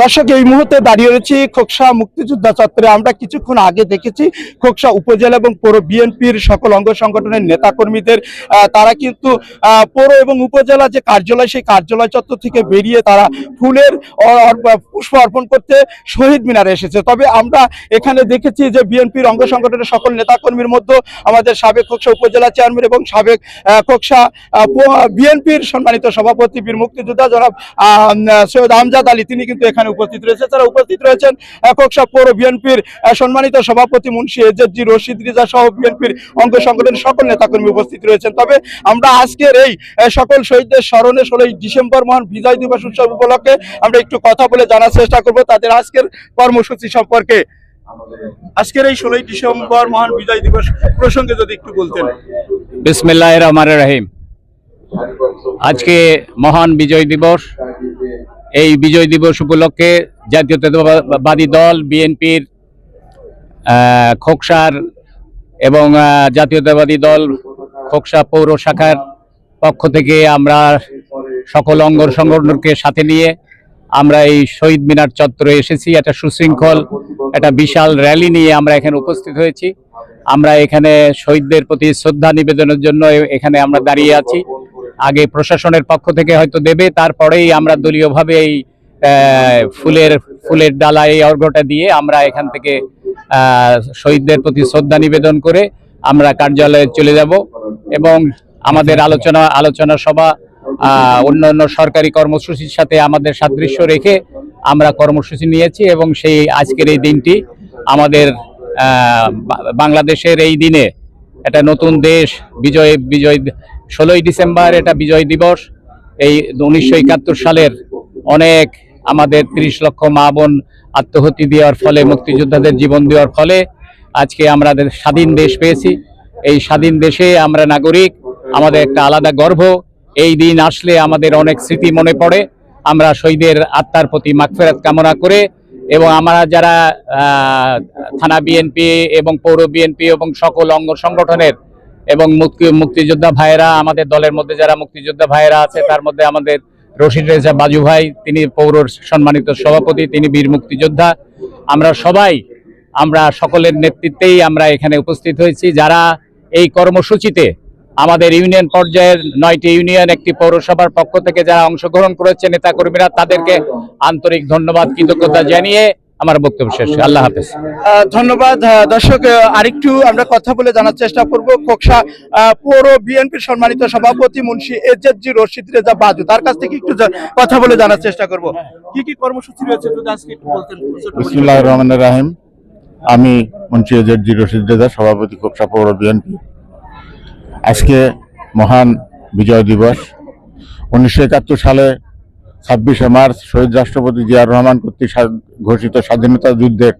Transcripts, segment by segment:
দর্শক, এই মুহূর্তে দাঁড়িয়ে রয়েছি খোকসা মুক্তিযোদ্ধা চত্বরে। আমরা কিছুক্ষণ আগে দেখেছি খোকসা উপজেলা এবং পৌর বিএনপির সকল অঙ্গ সংগঠনের নেতাকর্মীদের তারা কিন্তু পৌর এবং উপজেলা যে কার্যালয়, সেই কার্যালয় চত্বর থেকে বেরিয়ে তারা ফুলের পুষ্প অর্পণ করতে শহীদ মিনারে এসেছে। তবে আমরা এখানে দেখেছি যে বিএনপির অঙ্গ সংগঠনের সকল নেতাকর্মীর মধ্যে আমাদের সাবেক খোকসা উপজেলা চেয়ারম্যান এবং সাবেক খোকসা বিএনপির সম্মানিত সভাপতি বীর মুক্তিযোদ্ধা জনাব সৈয়দ আমজাদ আলী, তিনি কিন্তু এখানে উপস্থিত রয়েছে। তারা উপস্থিত রয়েছেন খোকসা পৌর বিএনপির সম্মানিত সভাপতি মুন্সি এজেজি রশিদ রিজা সহ বিএনপির অঙ্গ সংগঠনের সকল নেতাকর্মী উপস্থিত রয়েছেন। তবে আমরা আজকের এই সকল শহীদদের স্মরণে ষোলোই ডিসেম্বর মহান বিজয় দিবস উৎসব উপলক্ষে আমরা একটু কথা বলে জানার চেষ্টা করব তাদের আজকের কর্মসূচি সম্পর্কে। আজকের এই ষোলোই ডিসেম্বর মহান বিজয় দিবস প্রসঙ্গে যদি একটু বলতেন। বিসমিল্লাহ রহমান রহিম। আজকে মহান বিজয় দিবস। এই বিজয় দিবস উপলক্ষে জাতীয়তাবাদী দল, বিএনপির খোকসার এবং জাতীয়তাবাদী দল, খোকসা পৌর শাখার পক্ষ থেকে আমরা সকল অঙ্গ সংগঠনকে সাথে নিয়ে আমরা এই শহীদ মিনার চত্বরে এসেছি। একটা সুশৃঙ্খল, একটা বিশাল র্যালি নিয়ে আমরা এখানে উপস্থিত হয়েছি। আমরা এখানে শহীদদের প্রতি শ্রদ্ধা নিবেদনের জন্য এখানে আমরা দাঁড়িয়ে আছি। আগে প্রশাসনের পক্ষ থেকে হয়তো দেবে তারপরেই আমরা দলীয়ভাবে এই ফুলের ফুলের ডালা এই অর্ঘ্যটা দিয়ে আমরা এখান থেকে শহীদদের প্রতি শ্রদ্ধা নিবেদন করে আমরা কার্যালয়ে চলে যাব এবং আমাদের আলোচনা আলোচনা সভা আহ, অন্যান্য সরকারি কর্মসূচির সাথে আমাদের সাদৃশ্য রেখে আমরা কর্মসূচি নিয়েছি এবং সেই আজকের এই দিনটি আমাদের বাংলাদেশের এই দিনে একটা নতুন দেশ বিজয় বিজয় ষোলোই ডিসেম্বর এটা বিজয় দিবস। এই উনিশশো একাত্তর সালের অনেক আমাদের তিরিশ লক্ষ মা বোন আত্মহতি দেওয়ার ফলে, মুক্তিযোদ্ধাদের জীবন দেওয়ার ফলে আজকে আমরা স্বাধীন দেশ পেয়েছি। এই স্বাধীন দেশে আমরা নাগরিক, আমাদের একটা আলাদা গর্ব। এই দিন আসলে আমাদের অনেক স্মৃতি মনে পড়ে। আমরা শহীদের আত্মার প্রতি মাগফেরাত কামনা করে এবং আমরা যারা থানা বিএনপি এবং পৌর বিএনপি এবং সকল অঙ্গ সংগঠনের এবং মুক্তি মুক্তিযোদ্ধা ভাইয়েরা, আমাদের দলের মধ্যে যারা মুক্তিযোদ্ধা ভাইয়েরা আছে, তার মধ্যে আমাদের রশিদ রেজা বাজু ভাই, তিনি পৌর সম্মানিত সভাপতি, তিনি বীর মুক্তিযোদ্ধা। আমরা সবাই, আমরা সকলের নেতৃত্বেই আমরা এখানে উপস্থিত হয়েছি। যারা এই কর্মসূচিতে আমাদের ইউনিয়ন পর্যায়ের নয়টি ইউনিয়ন, একটি পৌরসভার পক্ষ থেকে যারা অংশগ্রহণ করেছে, নেতাকর্মীরা, তাদেরকে আন্তরিক ধন্যবাদ, কৃতজ্ঞতা জানিয়ে আমার বক্তব্য শেষ আল্লাহ হাফেজ। ধন্যবাদ। দর্শক আরেকটু আমরা কথা বলে জানার চেষ্টা করব। কোকসা পৌর বিএনপির সম্মানিত সভাপতি মুন্সি এজেজি রশিদ রেজা বাজু তার কাছ থেকে একটু কথা বলে জানার চেষ্টা করব। কি কি কর্মসূচি রয়েছে? যদি আজকে একটু বলতেন ছোট করে। বিসমুল্লাহ রহমান রাহিম। আমি মঞ্চি এজেড রশিদ রেজা সভাপতি কোকসা পৌর বিএনপি। আজকে মহান বিজয় দিবস। উনিশশো একাত্তর সালে ছাব্বিশে মার্চ শহীদ রাষ্ট্রপতি জিয়াউর রহমান কর্তৃক ঘোষিত স্বাধীনতা যুদ্ধের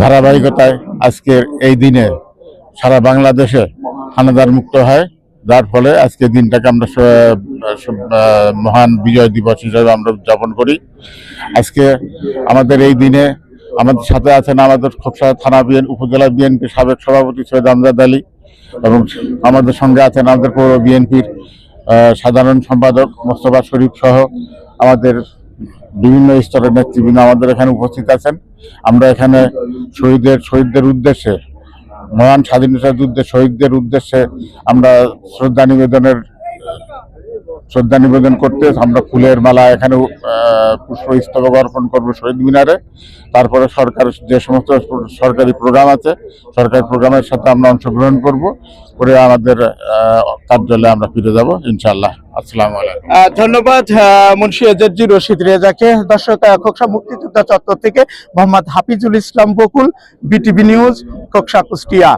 ধারাবাহিকতায় আজকের এই দিনে সারা বাংলাদেশে হানাদার মুক্ত হয়। যার ফলে আজকে দিনটাকে আমরা মহান বিজয় দিবস হিসাবে আমরা উদযাপন করি। আজকে আমাদের এই দিনে আমাদের সাথে আছেন আমাদের খোকসা থানা বিএন, উপজেলা বিএনপির সাবেক সভাপতি সৈয়দ আমজাদ আলী এবং আমাদের সঙ্গে আছেন আমাদের পৌর বিএনপির সাধারণ সম্পাদক মোস্তফা শরীফ সহ আমাদের বিভিন্ন স্তরের নেতৃবৃন্দ আমাদের এখানে উপস্থিত আছেন। আমরা এখানে শহীদের, শহীদদের উদ্দেশ্যে, মহান স্বাধীনতা যুদ্ধে শহীদদের উদ্দেশ্যে আমরা শ্রদ্ধা নিবেদনের শ্রদ্ধা নিবেদন করতে আমরা ফুলের মালা এখানে পুষ্পস্তবক অর্পণ করব শহীদ মিনারে। তারপরে সরকার, যে সমস্ত সরকারি প্রোগ্রাম আছে, সরকারি প্রোগ্রামের সাথে আমরা অংশগ্রহণ করব। করে আমাদের কার্যালয়ে আমরা ফিরে যাব ইনশাল্লাহ আসসালামু আলাইকুম। ধন্যবাদ মুন্সি এজেজি রশিদ রেজাকে। দর্শক খোকসা মুক্তিযোদ্ধা চত্বর থেকে মোহাম্মদ হাফিজুল ইসলাম বকুল, বিটিভি নিউজ খোকসা কুষ্টিয়া।